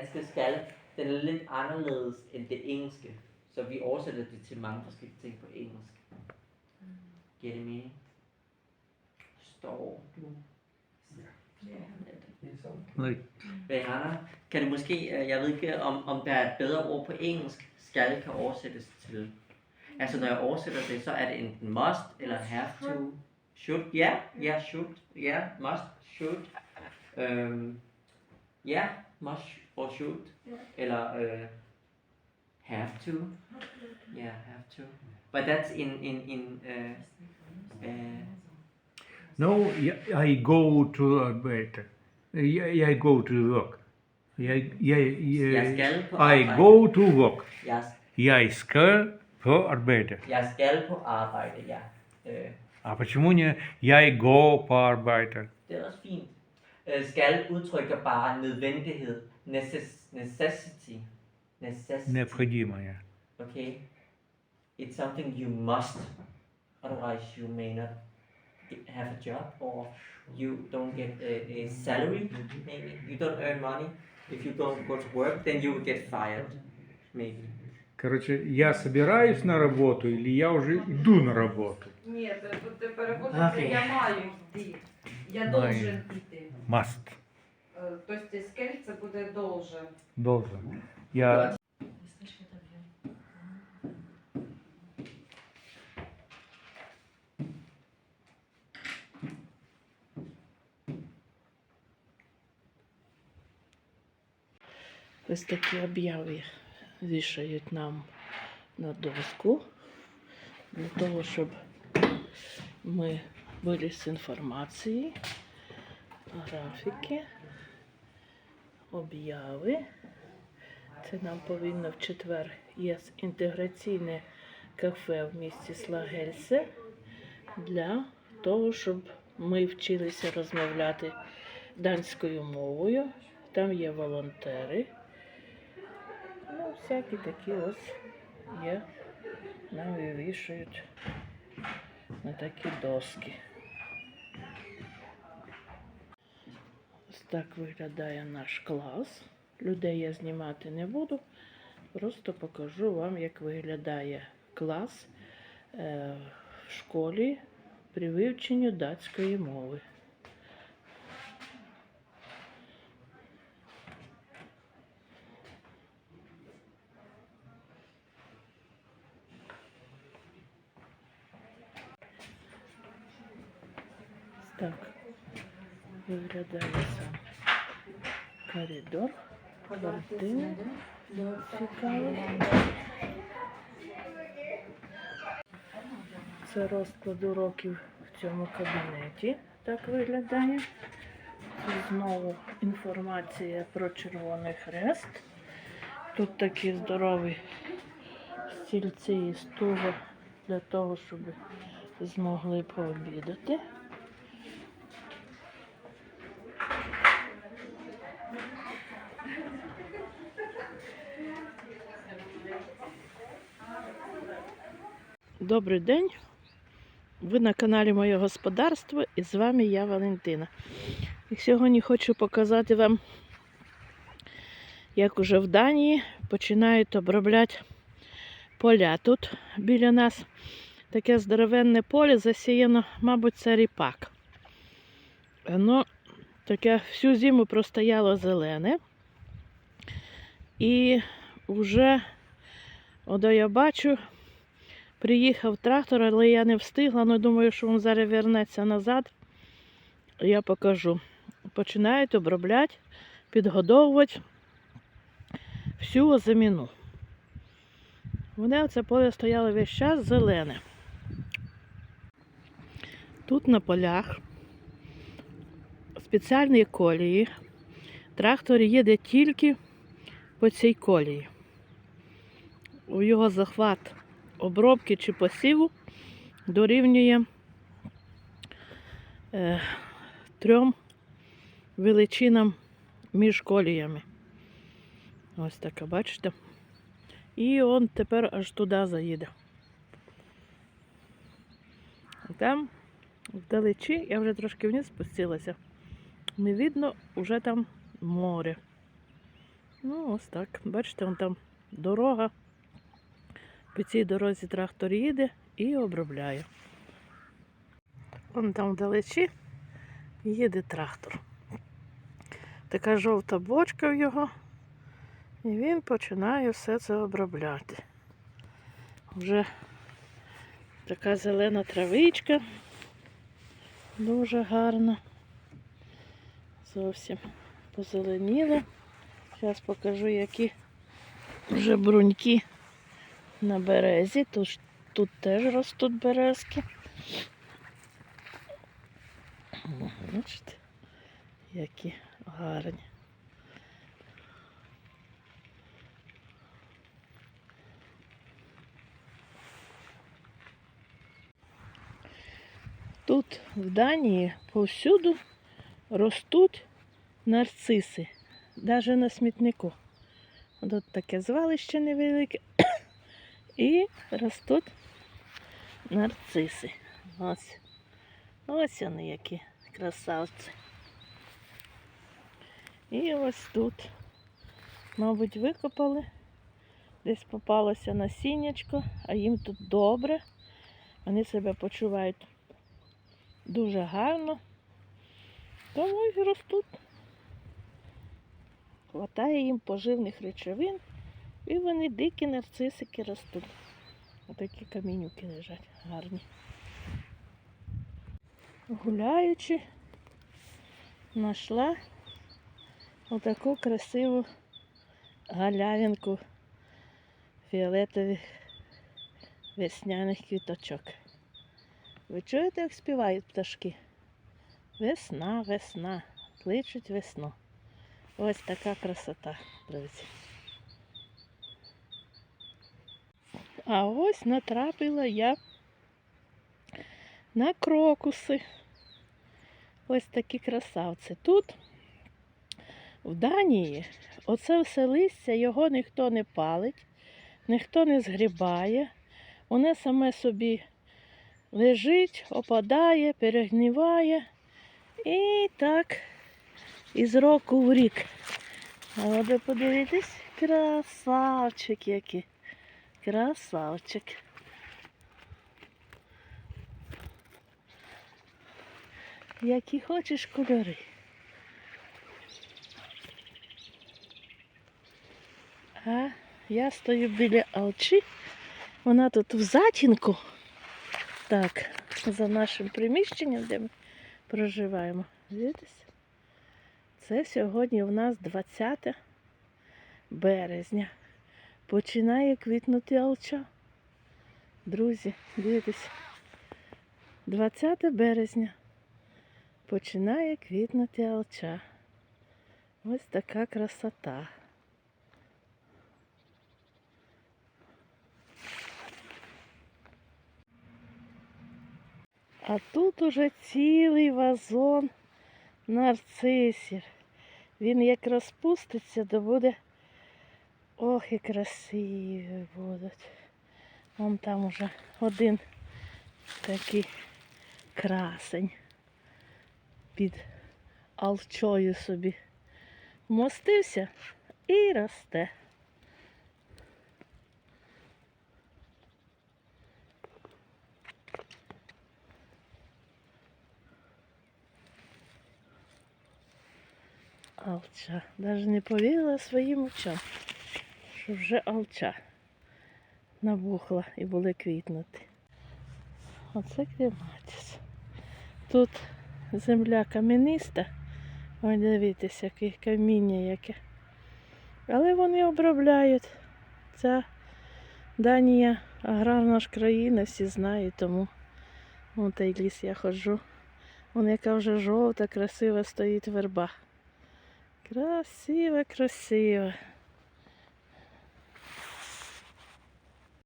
danske skal, den er lidt anderledes end det engelske. Så vi oversætter det til mange forskellige ting på engelsk. Giver det mening? Står du? Nej. Rihanna, kan du måske, øh, jeg ved ikke, om, om der er et bedre ord på engelsk, skal kan oversættes til. Altså når jeg oversætter det, så er det enten must eller have to. Should, ja, ja, should, ja, must, should. Øhm, ja, must or should. Eller øh, have to. Ja, have to. But that's in, in, in, uh, uh, No, I I go to arbejde. Jeg, jeg go to work. Jeg, jeg, jeg skal på I arbejde. go to work. Jeg, Jeg skal på arbejde. jeg skal på arbejde, ja. Øh, А почему не я go på arbejde? Det er også fint. Øh, skal udtrykker bare nødvendighed. Necess- necessity. Necessity. Необходимое. Okay? It's something you must. Otherwise you may not get- have a job or you don't get a, a salary maybe. You don't earn money. If you don't go to work, then you will get fired. Maybe. Короче, я собираюсь на работу или я уже иду на работу? Ні, це тут ти переводиться, Окей. я маю йти. Я Маю. должен йти. Must. Тобто скель це буде должен. Должен. Я Ось такі обяви вішають нам на доску для того, щоб ми були з інформації, графіки, обяви. Це нам повинно в четвер є інтеграційне кафе в місті Слагельсе для того, щоб ми вчилися розмовляти данською мовою. Там є волонтери. Ну, всякі такі ось є. Нам вивішують на такі доски. Так виглядає наш клас. Людей я знімати не буду. Просто покажу вам, як виглядає клас е, в школі при вивченню датської мови. Так виглядає сам коридор. Картини. Цікаво. Це розклад уроків в цьому кабінеті. Так виглядає. Це знову інформація про Червоний Хрест. Тут такі здорові стільці і стули для того, щоб змогли пообідати. Добрий день. Ви на каналі Моє Господарство і з вами я Валентина. І сьогодні хочу показати вам, як уже в Данії починають обробляти поля. Тут біля нас таке здоровенне поле засіяно, мабуть, це ріпак. Воно таке всю зиму простояло зелене. І вже, ото я бачу, Приїхав трактор, але я не встигла, але думаю, що він зараз вернеться назад. Я покажу. Починають обробляти, підгодовувати всю озиміну. Вони оце поле стояло весь час зелене. Тут на полях спеціальні колії. Трактор їде тільки по цій колії. У його захват обробки чи посіву дорівнює е, трьом величинам між коліями. Ось таке, бачите? І он тепер аж туди заїде. Там вдалечі, я вже трошки вниз спустилася. Не видно, вже там море. Ну, ось так. Бачите, вон там дорога. По цій дорозі трактор їде і обробляє. Вон там вдалечі їде трактор. Така жовта бочка в його. І він починає все це обробляти. Вже така зелена травичка. Дуже гарна. Зовсім позеленіла. Зараз покажу, які вже бруньки на березі. Тож тут теж ростуть березки. Бачите, які гарні. Тут в Данії повсюду ростуть нарциси, навіть на смітнику. Тут таке звалище невелике. І ростуть нарциси. Ось. Ось вони які красавці. І ось тут, мабуть, викопали. Десь попалося насіннячко, а їм тут добре. Вони себе почувають дуже гарно. Тому і ростуть. Хватає їм поживних речовин, і вони дикі нарцисики ростуть. Отакі камінюки лежать гарні. Гуляючи, знайшла отаку красиву галявинку фіолетових весняних квіточок. Ви чуєте, як співають пташки? Весна, весна, кличуть весну. Ось така красота, друзі. А ось натрапила я на крокуси. Ось такі красавці. Тут, в Данії, оце все листя, його ніхто не палить, ніхто не згрібає. Воно саме собі лежить, опадає, перегніває. І так із року в рік. Але ви подивитесь, красавчик який. Красавчик. Які хочеш кольори. А я стою біля алчі. Вона тут в затінку. Так, за нашим приміщенням, де ми проживаємо. Дивіться? Це сьогодні у нас 20 березня. Починає квітнути алча. Друзі, дивіться. 20 березня. Починає квітнути алча. Ось така красота. А тут уже цілий вазон нарцисів. Він як розпуститься, то буде. Ох, і красиві будуть. Вон там уже один такий красень під алчою собі вмостився і росте. Алча. Навіть не повірила своїм очам, що вже алча набухла і були квітнути. Оце клематіс. Тут земля кам'яниста. Ой, дивіться, яке каміння яке. Але вони обробляють. Ця Данія аграрна ж країна, всі знають, тому вон той ліс я ходжу. Вон яка вже жовта, красива стоїть верба. Красиво, красиво.